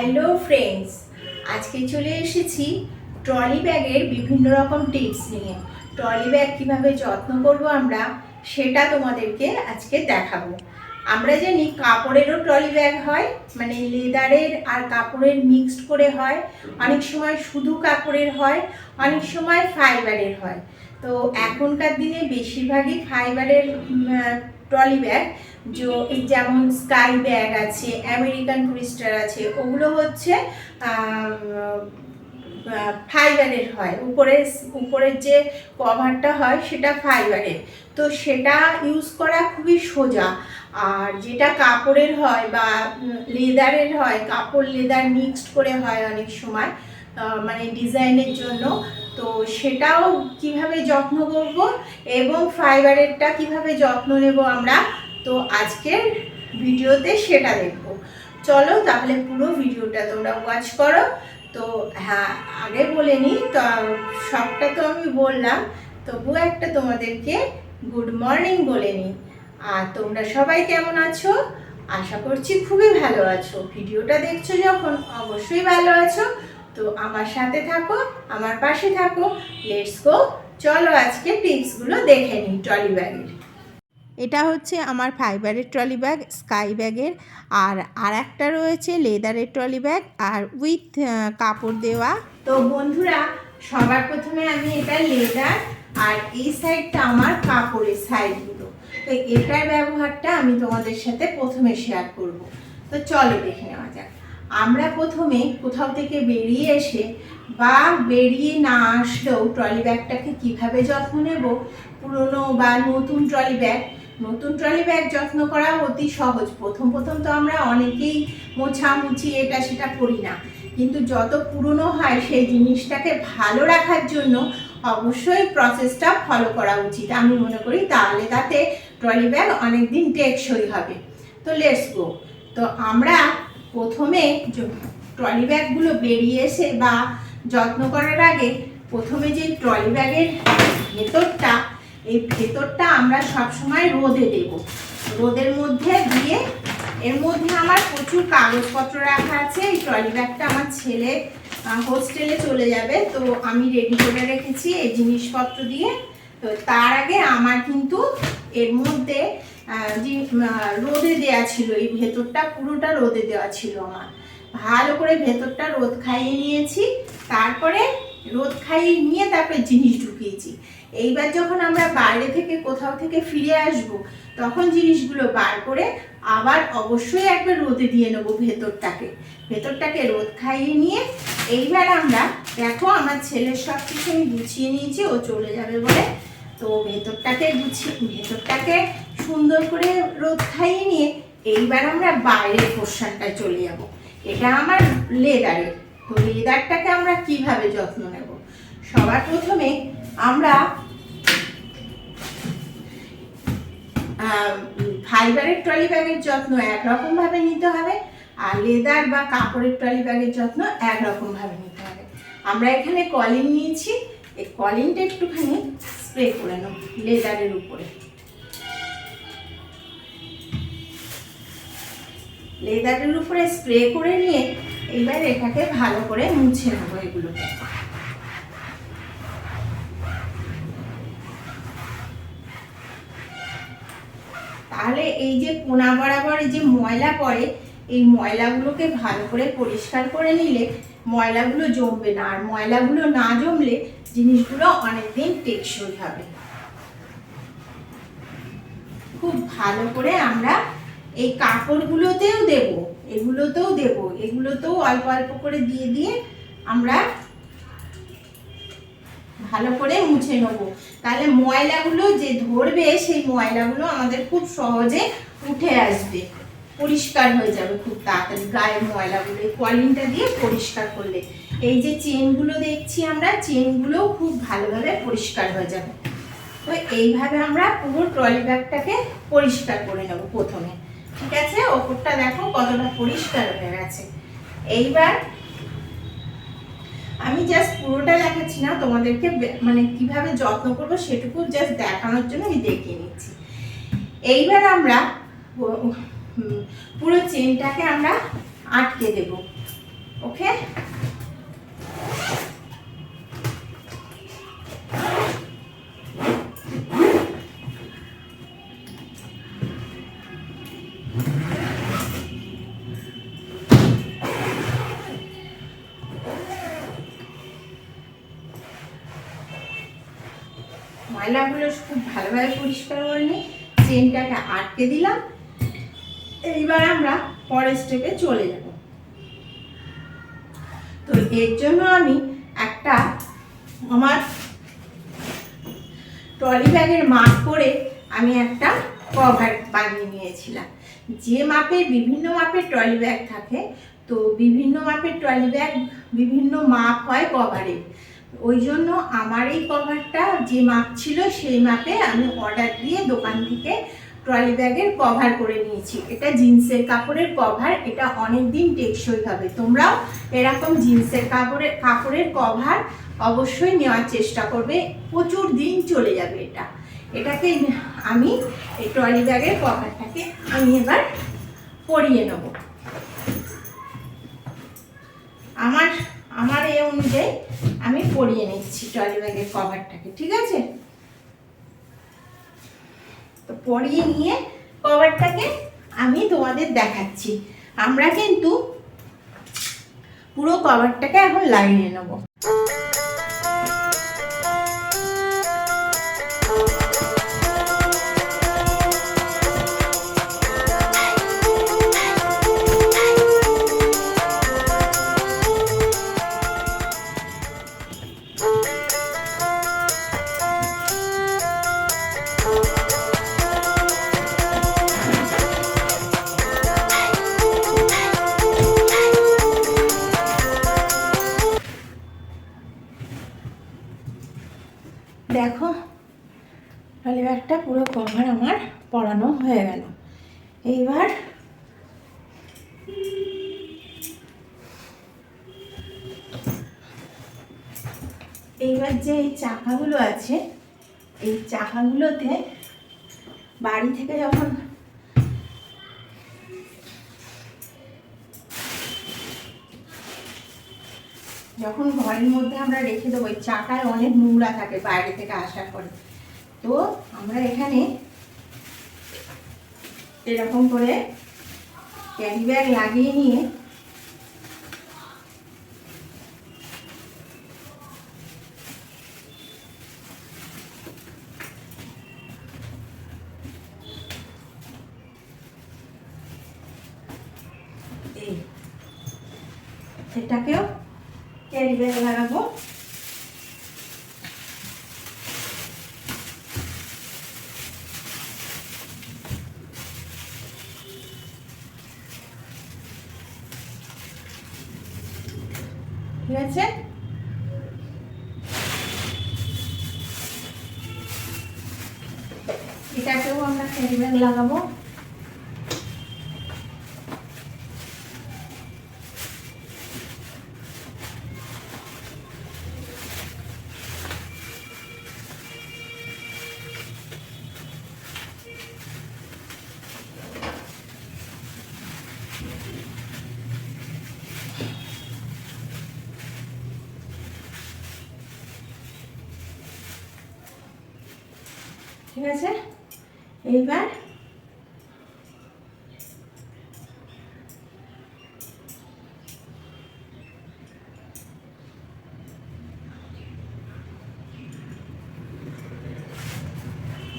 Hello friends আজকে চলে এসেছি ট্রলি ব্যাগের বিভিন্ন রকম টিপস নিয়ে। ট্রলি ব্যাগ কীভাবে যত্ন করব আমরা, সেটা তোমাদেরকে আজকে দেখাবো। আমরা জানি কাপড়েরও ট্রলি ব্যাগ হয় মানে লেদারের আর কাপড়ের মিক্সড করে হয়। অনেক সময় শুধু কাপড়ের হয় অনেক সময় ফাইবারের হয়। তো এখনকার দিনে বেশিরভাগই ফাইবারের ট্রলি ব্যাগ। যেমন স্কাই ব্যাগ আছে আমেরিকান টুরিস্টার আছে ওগুলো হচ্ছে ফাইবারের হয়। উপরের উপরের যে কভারটা হয় সেটা ফাইবারের। তো সেটা ইউজ করা খুবই সোজা। আর যেটা কাপড়ের হয় বা লেদারের হয়, কাপড় লেদার মিক্সড করে হয় অনেক সময় মানে ডিজাইনের জন্য। তো সেটাও কীভাবে যত্ন করব এবং ফাইবারেরটা কীভাবে যত্ন নেব আমরা, তো আজকের ভিডিওতে সেটা দেখব। চলো তাহলে পুরো ভিডিওটা তোমরা ওয়াচ করো। তো হ্যাঁ আগে বলে নিই, তো সবটা তো আমি বললাম তবু একটা তোমাদেরকে গুড মর্নিং বলে নিই। আর তোমরা সবাই কেমন আছো? আশা করছি খুবই ভালো আছো। ভিডিওটা দেখছ যখন, অবশ্যই ভালো আছো। তো আমার সাথে থাকো, আমার পাশে থাকো। লেটস গো চলো আজকে টিপসগুলো দেখে নিই ট্রলি ব্যাগের। এটা হচ্ছে আমার ফাইবারের ট্রলি ব্যাগ, স্কাই ব্যাগের। আর আর একটা রয়েছে লেদারের ট্রলি ব্যাগ আর উইথ কাপড় দেওয়া। তো বন্ধুরা, সবার প্রথমে আমি এটা লেদার আর এই সাইডটা আমার কাপড়ের সাইডগুলো তো এটার ব্যবহারটা আমি তোমাদের সাথে প্রথমে শেয়ার করব। তো চলো দেখে নেওয়া যাক। আমরা প্রথমে কোথাও থেকে বেরিয়ে এসে বা বেরিয়ে না আসলেও ট্রলি ব্যাগটাকে কীভাবে যত্ন নেব? পুরনো বা নতুন ট্রলি ব্যাগ নতুন ট্রলি ব্যাগ যত্ন করা অতি সহজ। প্রথম প্রথম তো আমরা অনেকেই মোছামুছি এটা সেটা করি না। কিন্তু যত পুরনো হয় সেই জিনিসটাকে ভালো রাখার জন্য অবশ্যই প্রসেসটা ফলো করা উচিত। আমি মনে করি তাহলে তাতে ট্রলি ব্যাগ অনেক দিন টেকসই হবে। তো লেটস গো তো আমরা প্রথমে ট্রলি ব্যাগগুলো বেরিয়ে এসে বা যত্ন করার আগে প্রথমে যে ট্রলি ব্যাগের ভেতরটা, এই ভেতরটা আমরা সবসময় রোদে দেব। রোদের মধ্যে দিয়ে এর মধ্যে আমার প্রচুর কাগজপত্র রাখা আছে। এই ট্রলি ব্যাগটা আমার ছেলে হোস্টেলে চলে যাবে। তো আমি রেডি করে রেখেছি এই জিনিসপত্র দিয়ে। তো তার আগে আমার কিন্তু এর মধ্যে যে রোদে দেওয়া ছিল, এই ভেতরটা পুরোটা রোদে দেওয়া ছিল আমার। ভালো করে ভেতরটা রোদ খাইয়ে নিয়েছি, তারপরে রোদ খাইয়ে নিয়ে তারপরে জিনিস ঢুকিয়েছি। এইবার যখন আমরা বাইরে থেকে কোথাও থেকে ফিরে আসব, তখন জিনিসগুলো বার করে আবার অবশ্যই একবার রোদে দিয়ে নেব ভেতরটাকে। ভেতরটাকে রোদ খাইয়ে নিয়ে এইবার আমরা, দেখো আমার ছেলের সব কিছু আমি গুছিয়ে নিয়েছি, ও চলে যাবে বলে তো ভেতরটাকে গুছিয়ে ভেতরটাকে সুন্দর করে রোদ খাইয়ে নিয়ে এইবার আমরা বাইরের পোর্শনটায় চলে যাব। এটা আমার লেদারের তো লেদারটাকে আমরা কীভাবে যত্ন নেব? সবার প্রথমে আমরা ফাইবারের ট্রলি ব্যাগের যত্ন একরকমভাবে নিতে হবে আর লেদার বা কাপড়ের ট্রলি ব্যাগের যত্ন একরকমভাবে নিতে হবে। আমরা এখানে কলিন নিয়েছি। এই কলিনটা একটুখানি স্প্রে করে নেব লেদারের উপরে। লেদারের উপরে স্প্রে করে নিয়ে এবার এটাকে ভালো করে মুছে নেব এগুলোকে। তাহলে এই যে কোনা বরাবর যে ময়লা পড়ে এই ময়লাগুলোকে ভালো করে পরিষ্কার করে নিলে ময়লাগুলো জমবে না। আর ময়লাগুলো না জমলে জিনিসগুলো অনেকদিন টেকসই হবে। খুব ভালো করে আমরা এই কাপড়গুলোতেও দেব, এগুলোতেও দেব, এগুলোতেও অল্প অল্প করে দিয়ে দিয়ে আমরা ভালো করে মুছে নেব। তাহলে ময়লাগুলো যে ধরবে, সেই ময়লাগুলো আমাদের খুব সহজে উঠে আসবে। পরিষ্কার হয়ে যাবে খুব তাড়াতাড়ি। গায়ের ময়লাগুলো, এই কলিনটা দিয়ে পরিষ্কার করলে। এই যে চেনগুলো দেখছি আমরা চেনগুলো খুব ভালোভাবে পরিষ্কার হয়ে যাবে। তো এইভাবে আমরা পুরো ট্রলি ব্যাগটাকে পরিষ্কার করে নেব প্রথমে। ঠিক আছে? ওপরটা দেখো কতটা পরিষ্কার হয়ে গেছে। এইবার আমি জাস্ট পুরোটা দেখাচ্ছি না, তোমাদেরকে মানে কীভাবে যত্ন করব সেটুকু জাস্ট দেখানোর জন্য আমি দেখিয়ে নিচ্ছি। এইবার আমরা পুরো চেনটাকে আমরা আটকে দেব। ওকে? ময়লাগুলো খুব ভালোভাবে পরিষ্কার করে নিই চেনটাকে আটকে দিলাম। এইবার আমরা পরের স্টেপে চলে যাব। তো এর জন্য আমি একটা আমার ট্রলি ব্যাগের মাপ করে আমি একটা কভার বানিয়ে নিয়েছিলাম। যে মাপের বিভিন্ন মাপের ট্রলি ব্যাগ থাকে, তো বিভিন্ন মাপের ট্রলি ব্যাগ বিভিন্ন মাপ হয় কভারের ওই জন্য আমার এই কভারটা যে মাপ ছিল সেই মাপে আমি অর্ডার দিয়ে দোকান থেকে ট্রলি ব্যাগের কভার করে নিয়েছি। এটা জিন্সের কাপড়ের কভার এটা অনেক দিন টেকসই হবে। তোমরাও এরকম জিন্সের কাপড়ের কাপড়ের কভার অবশ্যই নেওয়ার চেষ্টা করবে। প্রচুর দিন চলে যাবে এটা। এটাকে আমি এই ট্রলি ব্যাগের কভারটাকে আমি এবার পরিয়ে নেব। আমার আমার এই অনুযায়ী আমি পরিয়ে নিচ্ছি ট্রলি ব্যাগের কভারটাকে ঠিক আছে? তো পরিয়ে নিয়ে কভারটাকে আমি তোমাদের দেখাচ্ছি। আমরা কিন্তু পুরো কভারটাকে এখন লাগিয়ে নেব। ব্যাগটা পুরো কভার আমার পরানো হয়ে গেল। এইবার এইবার যে এই চাকাগুলো আছে, এই চাকাগুলোতে বাড়ি থেকে যখন যখন ঘরের মধ্যে আমরা রেখে দেবো ওই চাকায় অনেক নোংরা থাকে বাইরে থেকে আসার পরে। তো আমরা এখানে এরকম করে ক্যারি ব্যাগ লাগিয়ে নিয়ে এটাকেও ক্যারি ব্যাগ লাগাবো। আছে এটাকেও আমরা ক্যারি ব্যাগ লাগাবো। ঠিক আছে? এইবার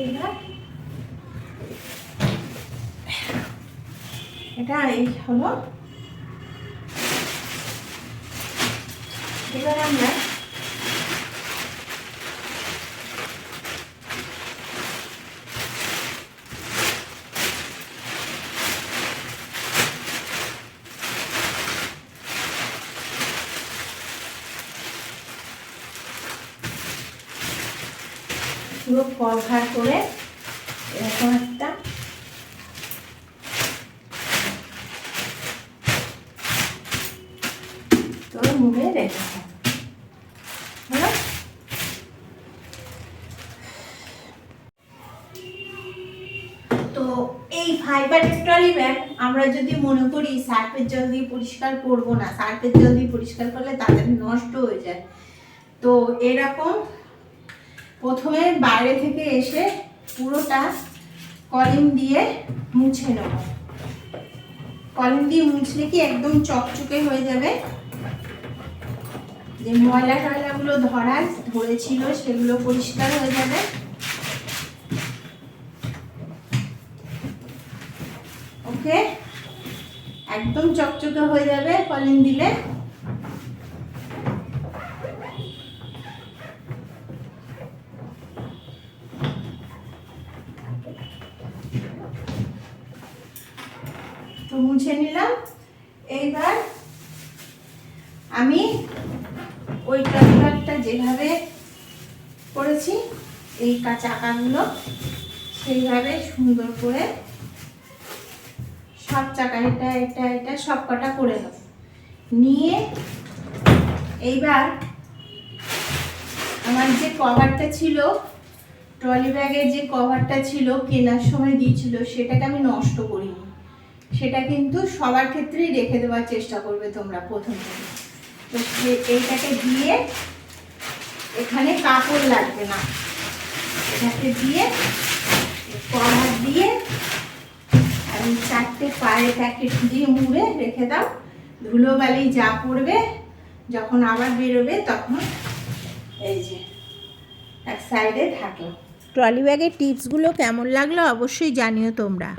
এইবার এটা এই হলো। এবার আমরা পুরো কভার করে এরকম একটা রেখে। তো এই ফাইবারের ট্রলি ট্রলি ব্যাগ আমরা যদি মনে করি সার্ফের জল দিয়ে পরিষ্কার করব না, সার্ফের জল দিয়ে পরিষ্কার করলে তাদের নষ্ট হয়ে যায় তো এরকম প্রথমে বাইরে থেকে এসে পুরোটা কলিং দিয়ে মুছে নেব। কলিং দিয়ে মুছলে কি একদম চকচকে হয়ে যাবে? যে ময়লা টয়লাগুলো ধরার ধরেছিল সেগুলো পরিষ্কার হয়ে যাবে। ওকে? একদম চকচকে হয়ে যাবে কলিং দিলে মুছে নিলাম। এইবার আমি ওই ট্রাইভারটা যেভাবে করেছি, এই চাকাগুলো সেইভাবে সুন্দর করে সব চাকা এটা এটা এটা সব কটা করে নেব। নিয়ে এইবার আমার যে কভারটা ছিল, ট্রলি ব্যাগের যে কভারটা ছিল, কেনার সময় দিয়েছিল, সেটাকে আমি নষ্ট করিনি। সেটা কিন্তু সবার ক্ষেত্রেই রেখে দেওয়ার চেষ্টা করবে তোমরা প্রথম থেকে। তো এইটাকে দিয়ে এখানে কাপড় লাগবে না। এটাকে দিয়ে কভার দিয়ে আমি চারটে পায়ে প্যাকেট দিয়ে মুড়ে রেখে দাও। ধুলোবালি যা পড়বে, যখন আবার বেরোবে তখন এই যে এক সাইডে থাকল। ট্রলি ব্যাগের টিপসগুলো কেমন লাগল অবশ্যই জানিও তোমরা।